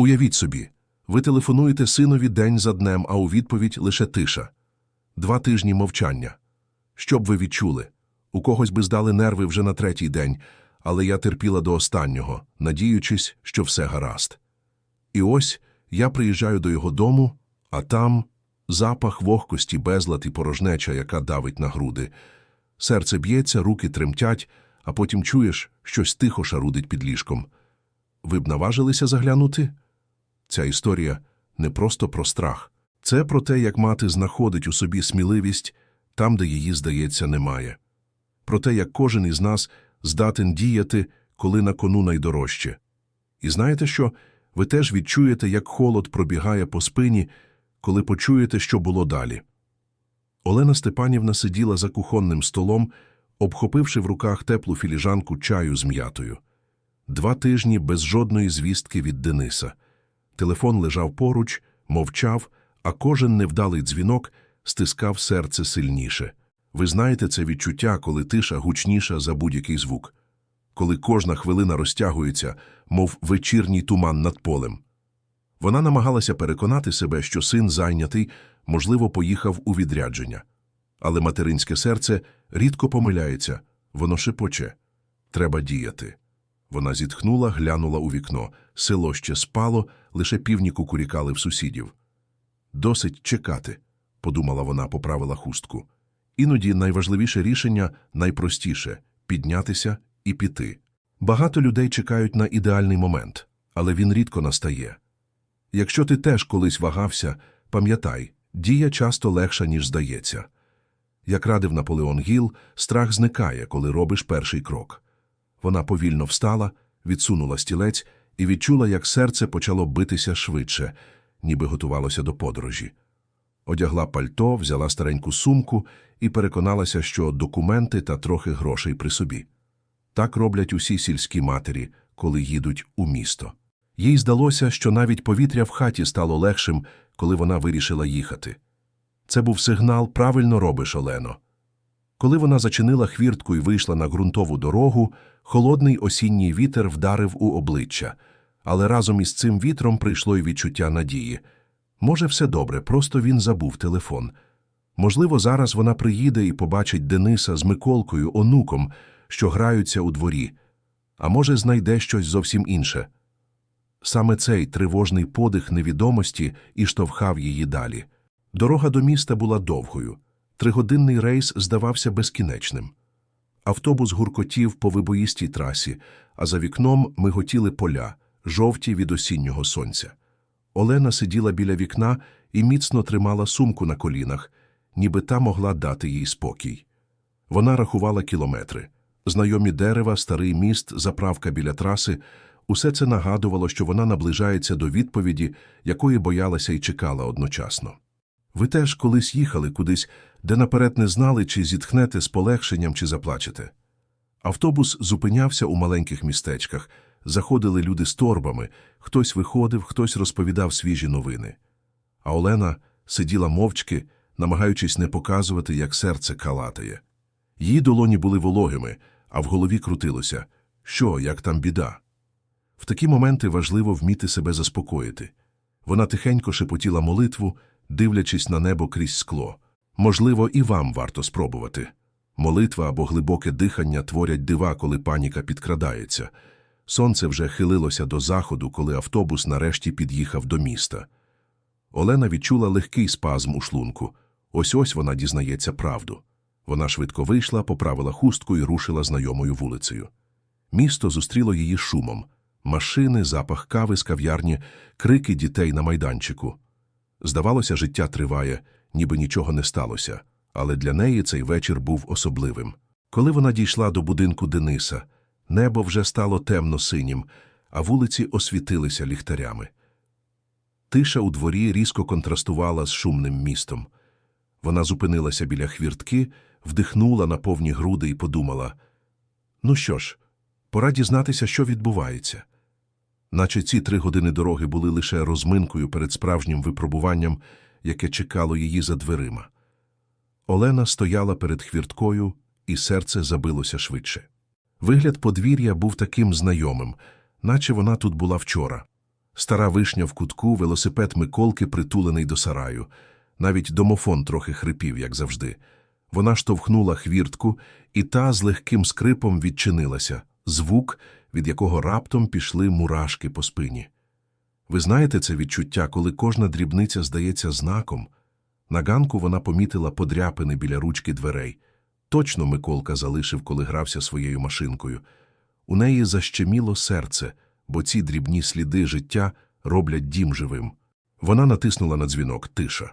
Уявіть собі, ви телефонуєте синові день за днем, а у відповідь лише тиша. Два тижні мовчання. Що б ви відчули? У когось би здали нерви вже на третій день, але я терпіла до останнього, надіючись, що все гаразд. І ось я приїжджаю до його дому, а там запах вогкості, безлад і порожнеча, яка давить на груди. Серце б'ється, руки тремтять, а потім чуєш, щось тихо шарудить під ліжком. Ви б наважилися заглянути? Ця історія не просто про страх. Це про те, як мати знаходить у собі сміливість там, де її, здається, немає. Про те, як кожен із нас здатен діяти, коли на кону найдорожче. І знаєте що? Ви теж відчуєте, як холод пробігає по спині, коли почуєте, що було далі. Олена Степанівна сиділа за кухонним столом, обхопивши в руках теплу філіжанку чаю з м'ятою. Два тижні без жодної звістки від Дениса. Телефон лежав поруч, мовчав, а кожен невдалий дзвінок стискав серце сильніше. Ви знаєте це відчуття, коли тиша гучніша за будь-який звук, коли кожна хвилина розтягується, мов вечірній туман над полем. Вона намагалася переконати себе, що син зайнятий, можливо, поїхав у відрядження. Але материнське серце рідко помиляється, воно шепоче. Треба діяти. Вона зітхнула, глянула у вікно. Село ще спало, лише півні кукурікали в сусідів. Досить чекати, подумала вона, поправила хустку. Іноді найважливіше рішення найпростіше піднятися і піти. Багато людей чекають на ідеальний момент, але він рідко настає. Якщо ти теж колись вагався, пам'ятай, дія часто легша, ніж здається. Як радив Наполеон Гіл, страх зникає, коли робиш перший крок. Вона повільно встала, відсунула стілець і відчула, як серце почало битися швидше, ніби готувалося до подорожі. Одягла пальто, взяла стареньку сумку і переконалася, що документи та трохи грошей при собі. Так роблять усі сільські матері, коли їдуть у місто. Їй здалося, що навіть повітря в хаті стало легшим, коли вона вирішила їхати. Це був сигнал «правильно робиш, Олено». Коли вона зачинила хвіртку і вийшла на ґрунтову дорогу, холодний осінній вітер вдарив у обличчя, але разом із цим вітром прийшло й відчуття надії. Може, все добре, просто він забув телефон. Можливо, зараз вона приїде і побачить Дениса з Миколкою, онуком, що граються у дворі, а може, знайде щось зовсім інше. Саме цей тривожний подих невідомості і штовхав її далі. Дорога до міста була довгою. Тригодинний рейс здавався безкінечним. Автобус гуркотів по вибоїстій трасі, а за вікном миготіли поля, жовті від осіннього сонця. Олена сиділа біля вікна і міцно тримала сумку на колінах, ніби та могла дати їй спокій. Вона рахувала кілометри. Знайомі дерева, старий міст, заправка біля траси – усе це нагадувало, що вона наближається до відповіді, якої боялася і чекала одночасно. Ви теж колись їхали кудись, де наперед не знали, чи зітхнете з полегшенням, чи заплачете. Автобус зупинявся у маленьких містечках, заходили люди з торбами, хтось виходив, хтось розповідав свіжі новини. А Олена сиділа мовчки, намагаючись не показувати, як серце калатає. Її долоні були вологими, а в голові крутилося що, як там біда. В такі моменти важливо вміти себе заспокоїти. Вона тихенько шепотіла молитву, дивлячись на небо крізь скло. Можливо, і вам варто спробувати. Молитва або глибоке дихання творять дива, коли паніка підкрадається. Сонце вже хилилося до заходу, коли автобус нарешті під'їхав до міста. Олена відчула легкий спазм у шлунку. Ось ось вона дізнається правду. Вона швидко вийшла, поправила хустку і рушила знайомою вулицею. Місто зустріло її шумом. Машини, запах кави з кав'ярні, крики дітей на майданчику. Здавалося, життя триває, ніби нічого не сталося, але для неї цей вечір був особливим. Коли вона дійшла до будинку Дениса, небо вже стало темно-синім, а вулиці освітилися ліхтарями. Тиша у дворі різко контрастувала з шумним містом. Вона зупинилася біля хвіртки, вдихнула на повні груди і подумала ну що ж, пора дізнатися, що відбувається. Наче ці три години дороги були лише розминкою перед справжнім випробуванням, яке чекало її за дверима. Олена стояла перед хвірткою, і серце забилося швидше. Вигляд подвір'я був таким знайомим, наче вона тут була вчора. Стара вишня в кутку, велосипед Миколки притулений до сараю. Навіть домофон трохи хрипів, як завжди. Вона штовхнула хвіртку, і та з легким скрипом відчинилася. Звук, від якого раптом пішли мурашки по спині. Ви знаєте це відчуття, коли кожна дрібниця здається знаком? На ганку вона помітила подряпини біля ручки дверей. Точно Миколка залишив, коли грався своєю машинкою. У неї защеміло серце, бо ці дрібні сліди життя роблять дім живим. Вона натиснула на дзвінок тиша.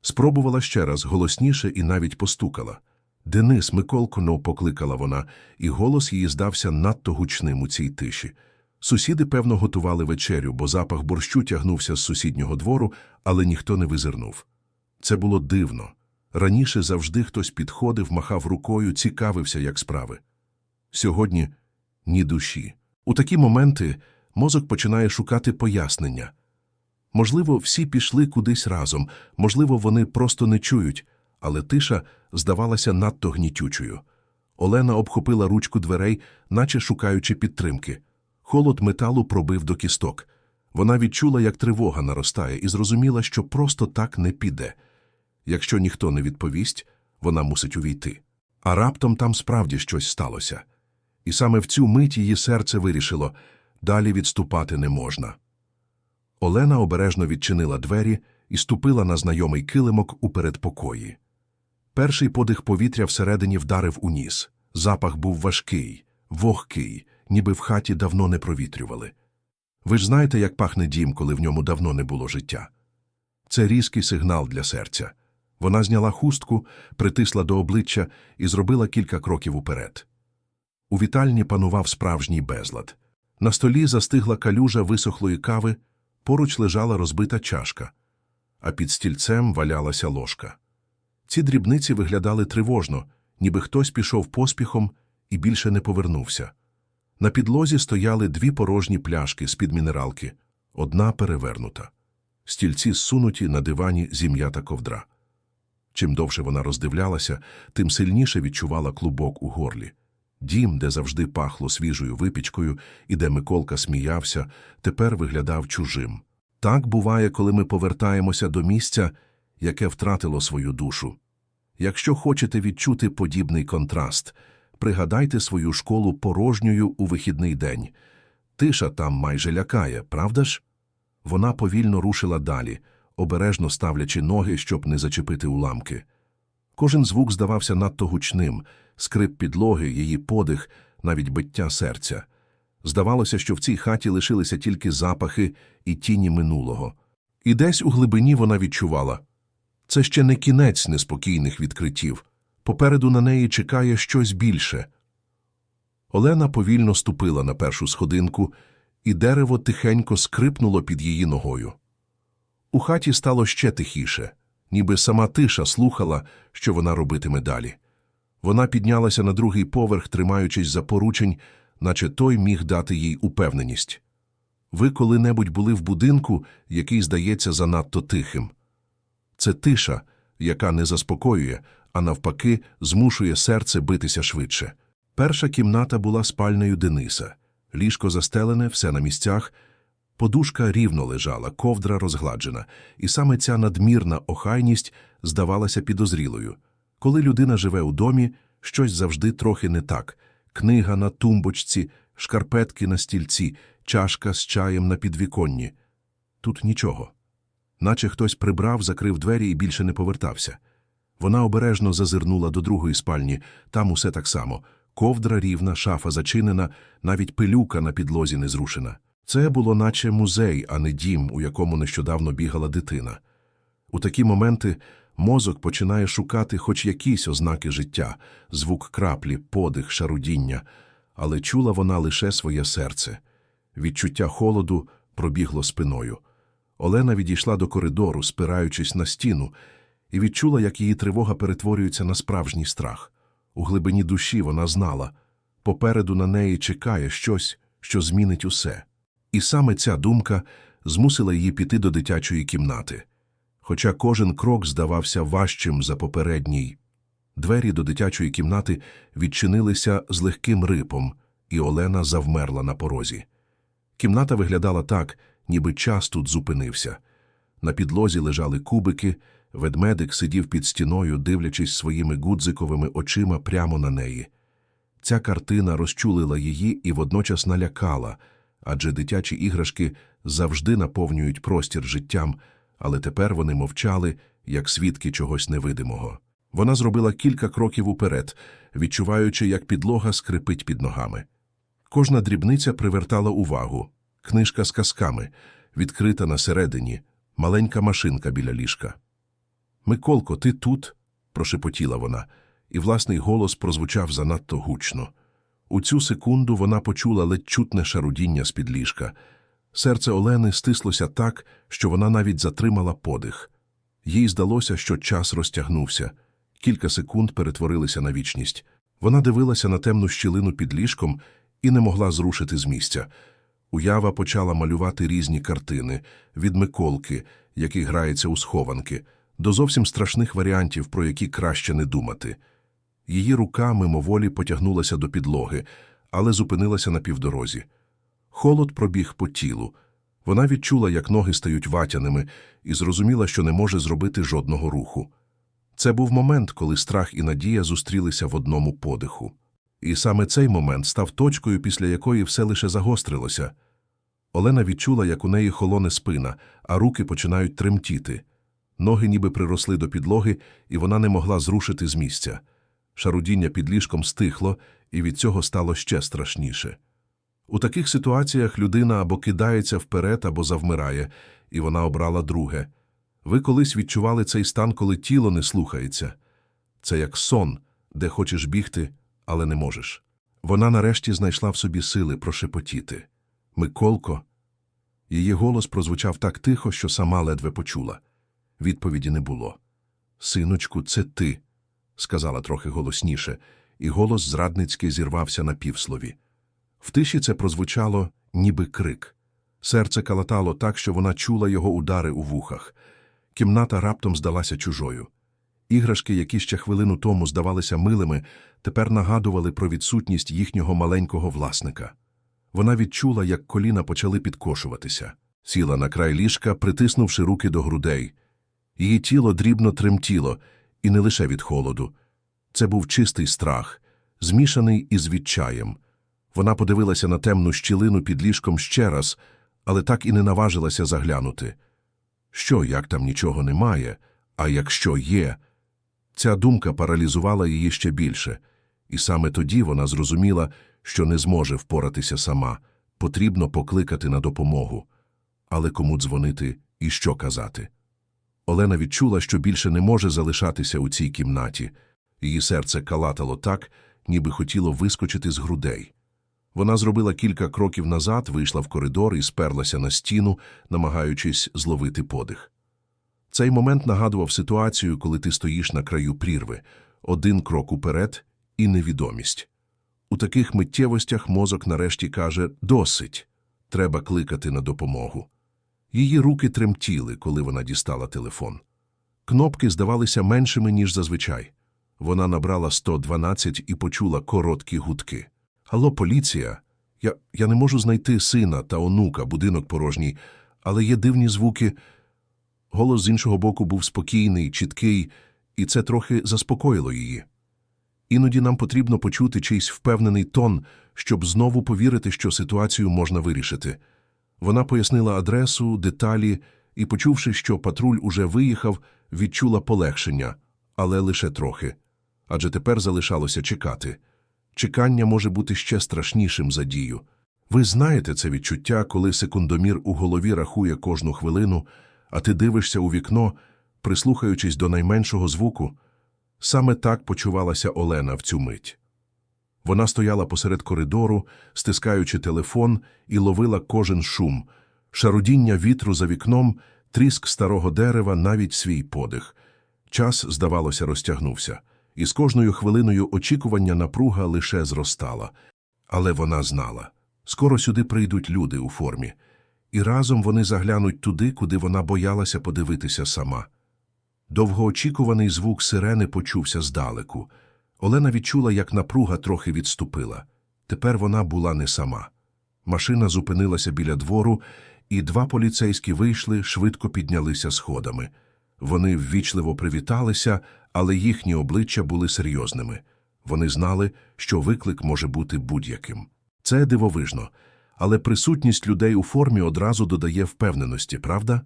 Спробувала ще раз голосніше і навіть постукала. Денис Миколконо покликала вона, і голос її здався надто гучним у цій тиші. Сусіди, певно, готували вечерю, бо запах борщу тягнувся з сусіднього двору, але ніхто не визирнув. Це було дивно. Раніше завжди хтось підходив, махав рукою, цікавився, як справи. Сьогодні ні душі. У такі моменти мозок починає шукати пояснення. Можливо, всі пішли кудись разом, можливо, вони просто не чують, але тиша здавалася надто гнітючою. Олена обхопила ручку дверей, наче шукаючи підтримки. Холод металу пробив до кісток. Вона відчула, як тривога наростає, і зрозуміла, що просто так не піде. Якщо ніхто не відповість, вона мусить увійти. А раптом там справді щось сталося. І саме в цю мить її серце вирішило – далі відступати не можна. Олена обережно відчинила двері і ступила на знайомий килимок у передпокої. Перший подих повітря всередині вдарив у ніс. Запах був важкий, вогкий, ніби в хаті давно не провітрювали. Ви ж знаєте, як пахне дім, коли в ньому давно не було життя. Це різкий сигнал для серця. Вона зняла хустку, притисла до обличчя і зробила кілька кроків уперед. У вітальні панував справжній безлад. На столі застигла калюжа висохлої кави, поруч лежала розбита чашка, а під стільцем валялася ложка. Ці дрібниці виглядали тривожно, ніби хтось пішов поспіхом і більше не повернувся. На підлозі стояли дві порожні пляшки з-під мінералки, одна перевернута. Стільці зсунуті на дивані зім'ята ковдра. Чим довше вона роздивлялася, тим сильніше відчувала клубок у горлі. Дім, де завжди пахло свіжою випічкою і де Миколка сміявся, тепер виглядав чужим. Так буває, коли ми повертаємося до місця, яке втратило свою душу. Якщо хочете відчути подібний контраст, пригадайте свою школу порожньою у вихідний день. Тиша там майже лякає, правда ж? Вона повільно рушила далі, обережно ставлячи ноги, щоб не зачепити уламки. Кожен звук здавався надто гучним скрип підлоги, її подих, навіть биття серця. Здавалося, що в цій хаті лишилися тільки запахи і тіні минулого. І десь у глибині вона відчувала це ще не кінець неспокійних відкриттів. Попереду на неї чекає щось більше. Олена повільно ступила на першу сходинку, і дерево тихенько скрипнуло під її ногою. У хаті стало ще тихіше, ніби сама тиша слухала, що вона робитиме далі. Вона піднялася на другий поверх, тримаючись за поручень, наче той міг дати їй упевненість. Ви коли-небудь були в будинку, який здається занадто тихим. Це тиша, яка не заспокоює, а навпаки, змушує серце битися швидше. Перша кімната була спальнею Дениса. Ліжко застелене, все на місцях. Подушка рівно лежала, ковдра розгладжена, і саме ця надмірна охайність здавалася підозрілою. Коли людина живе у домі, щось завжди трохи не так. Книга на тумбочці, шкарпетки на стільці, чашка з чаєм на підвіконні. Тут нічого. Наче хтось прибрав, закрив двері і більше не повертався. Вона обережно зазирнула до другої спальні, там усе так само. Ковдра рівна, шафа зачинена, навіть пилюка на підлозі не зрушена. Це було наче музей, а не дім, у якому нещодавно бігала дитина. У такі моменти мозок починає шукати хоч якісь ознаки життя, звук краплі, подих, шарудіння, але чула вона лише своє серце. Відчуття холоду пробігло спиною. Олена відійшла до коридору, спираючись на стіну, і відчула, як її тривога перетворюється на справжній страх. У глибині душі вона знала попереду на неї чекає щось, що змінить усе. І саме ця думка змусила її піти до дитячої кімнати. Хоча кожен крок здавався важчим за попередній. Двері до дитячої кімнати відчинилися з легким рипом, і Олена завмерла на порозі. Кімната виглядала так, ніби час тут зупинився. На підлозі лежали кубики, ведмедик сидів під стіною, дивлячись своїми гудзиковими очима прямо на неї. Ця картина розчулила її і водночас налякала, адже дитячі іграшки завжди наповнюють простір життям, але тепер вони мовчали, як свідки чогось невидимого. Вона зробила кілька кроків уперед, відчуваючи, як підлога скрипить під ногами. Кожна дрібниця привертала увагу. Книжка з казками, відкрита на середині, маленька машинка біля ліжка. Миколко, ти тут? прошепотіла вона, і власний голос прозвучав занадто гучно. У цю секунду вона почула ледь чутне шарудіння з-під ліжка. Серце Олени стислося так, що вона навіть затримала подих. Їй здалося, що час розтягнувся. Кілька секунд перетворилися на вічність. Вона дивилася на темну щілину під ліжком і не могла зрушити з місця. Уява почала малювати різні картини від Миколки, який грається у схованки, до зовсім страшних варіантів, про які краще не думати. Її рука мимоволі потягнулася до підлоги, але зупинилася на півдорозі. Холод пробіг по тілу. Вона відчула, як ноги стають ватяними, і зрозуміла, що не може зробити жодного руху. Це був момент, коли страх і надія зустрілися в одному подиху. І саме цей момент став точкою, після якої все лише загострилося. Олена відчула, як у неї холоне спина, а руки починають тремтіти. Ноги ніби приросли до підлоги, і вона не могла зрушити з місця. Шарудіння під ліжком стихло, і від цього стало ще страшніше. У таких ситуаціях людина або кидається вперед, або завмирає, і вона обрала друге. Ви колись відчували цей стан, коли тіло не слухається. Це як сон, де хочеш бігти, але не можеш. Вона нарешті знайшла в собі сили прошепотіти. Миколко. Її голос прозвучав так тихо, що сама ледве почула. Відповіді не було. Синочку, це ти, сказала трохи голосніше, і голос зрадницьки зірвався на півслові. В тиші це прозвучало, ніби крик. Серце калатало так, що вона чула його удари у вухах. Кімната раптом здалася чужою. Іграшки, які ще хвилину тому здавалися милими, тепер нагадували про відсутність їхнього маленького власника. Вона відчула, як коліна почали підкошуватися. Сіла на край ліжка, притиснувши руки до грудей. Її тіло дрібно тремтіло, і не лише від холоду. Це був чистий страх, змішаний із відчаєм. Вона подивилася на темну щілину під ліжком ще раз, але так і не наважилася заглянути. Що, як там нічого немає, а якщо є? Ця думка паралізувала її ще більше, і саме тоді вона зрозуміла, що не зможе впоратися сама, потрібно покликати на допомогу. Але кому дзвонити і що казати? Олена відчула, що більше не може залишатися у цій кімнаті. Її серце калатало так, ніби хотіло вискочити з грудей. Вона зробила кілька кроків назад, вийшла в коридор і сперлася на стіну, намагаючись зловити подих. Цей момент нагадував ситуацію, коли ти стоїш на краю прірви, один крок уперед і невідомість. У таких миттєвостях мозок нарешті каже «досить, треба кликати на допомогу». Її руки тремтіли, коли вона дістала телефон. Кнопки здавалися меншими, ніж зазвичай. Вона набрала 112 і почула короткі гудки. Алло, поліція. Я, я не можу знайти сина та онука, будинок порожній, але є дивні звуки. Голос з іншого боку був спокійний, чіткий, і це трохи заспокоїло її. Іноді нам потрібно почути чийсь впевнений тон, щоб знову повірити, що ситуацію можна вирішити. Вона пояснила адресу, деталі і, почувши, що патруль уже виїхав, відчула полегшення, але лише трохи. Адже тепер залишалося чекати. Чекання може бути ще страшнішим за дію. Ви знаєте це відчуття, коли секундомір у голові рахує кожну хвилину, а ти дивишся у вікно, прислухаючись до найменшого звуку. Саме так почувалася Олена в цю мить. Вона стояла посеред коридору, стискаючи телефон, і ловила кожен шум, шарудіння вітру за вікном, тріск старого дерева, навіть свій подих. Час, здавалося, розтягнувся, і з кожною хвилиною очікування напруга лише зростала. Але вона знала скоро сюди прийдуть люди у формі, і разом вони заглянуть туди, куди вона боялася подивитися сама. Довгоочікуваний звук сирени почувся здалеку. Олена відчула, як напруга трохи відступила. Тепер вона була не сама. Машина зупинилася біля двору, і два поліцейські вийшли, швидко піднялися сходами. Вони ввічливо привіталися, але їхні обличчя були серйозними. Вони знали, що виклик може бути будь-яким. Це дивовижно, але присутність людей у формі одразу додає впевненості, правда?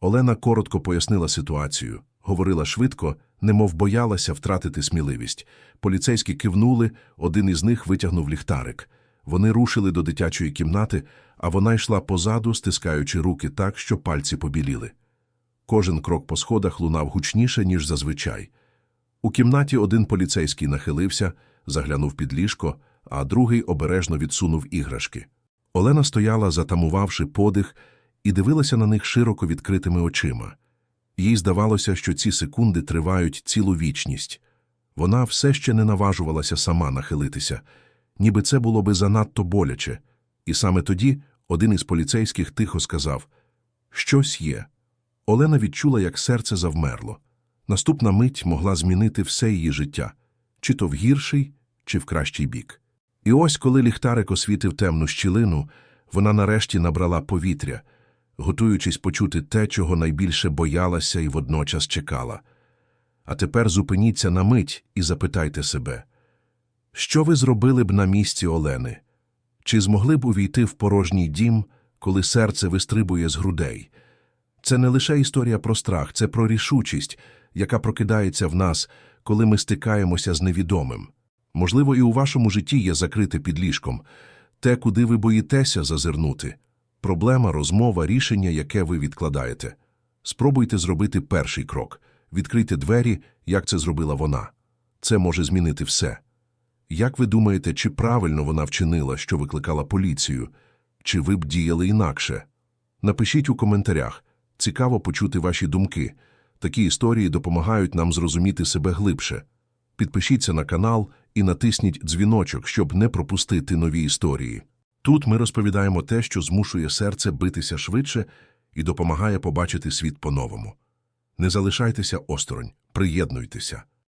Олена коротко пояснила ситуацію, говорила швидко, немов боялася втратити сміливість. Поліцейські кивнули, один із них витягнув ліхтарик. Вони рушили до дитячої кімнати, а вона йшла позаду, стискаючи руки так, що пальці побіліли. Кожен крок по сходах лунав гучніше, ніж зазвичай. У кімнаті один поліцейський нахилився, заглянув під ліжко, а другий обережно відсунув іграшки. Олена стояла, затамувавши подих, і дивилася на них широко відкритими очима. Їй здавалося, що ці секунди тривають цілу вічність. Вона все ще не наважувалася сама нахилитися, ніби це було би занадто боляче. І саме тоді один із поліцейських тихо сказав «Щось є». Олена відчула, як серце завмерло. Наступна мить могла змінити все її життя, чи то в гірший, чи в кращий бік. І ось, коли ліхтарик освітив темну щілину, вона нарешті набрала повітря, готуючись почути те, чого найбільше боялася і водночас чекала. А тепер зупиніться на мить і запитайте себе, що ви зробили б на місці Олени? Чи змогли б увійти в порожній дім, коли серце вистрибує з грудей? Це не лише історія про страх, це про рішучість, яка прокидається в нас, коли ми стикаємося з невідомим. Можливо, і у вашому житті є закрите під ліжком, те, куди ви боїтеся зазирнути. Проблема, розмова, рішення, яке ви відкладаєте. Спробуйте зробити перший крок. Відкрийте двері, як це зробила вона. Це може змінити все. Як ви думаєте, чи правильно вона вчинила, що викликала поліцію? Чи ви б діяли інакше? Напишіть у коментарях. Цікаво почути ваші думки. Такі історії допомагають нам зрозуміти себе глибше. Підпишіться на канал і натисніть дзвіночок, щоб не пропустити нові історії. Тут ми розповідаємо те, що змушує серце битися швидше і допомагає побачити світ по-новому. Не залишайтеся осторонь, приєднуйтеся.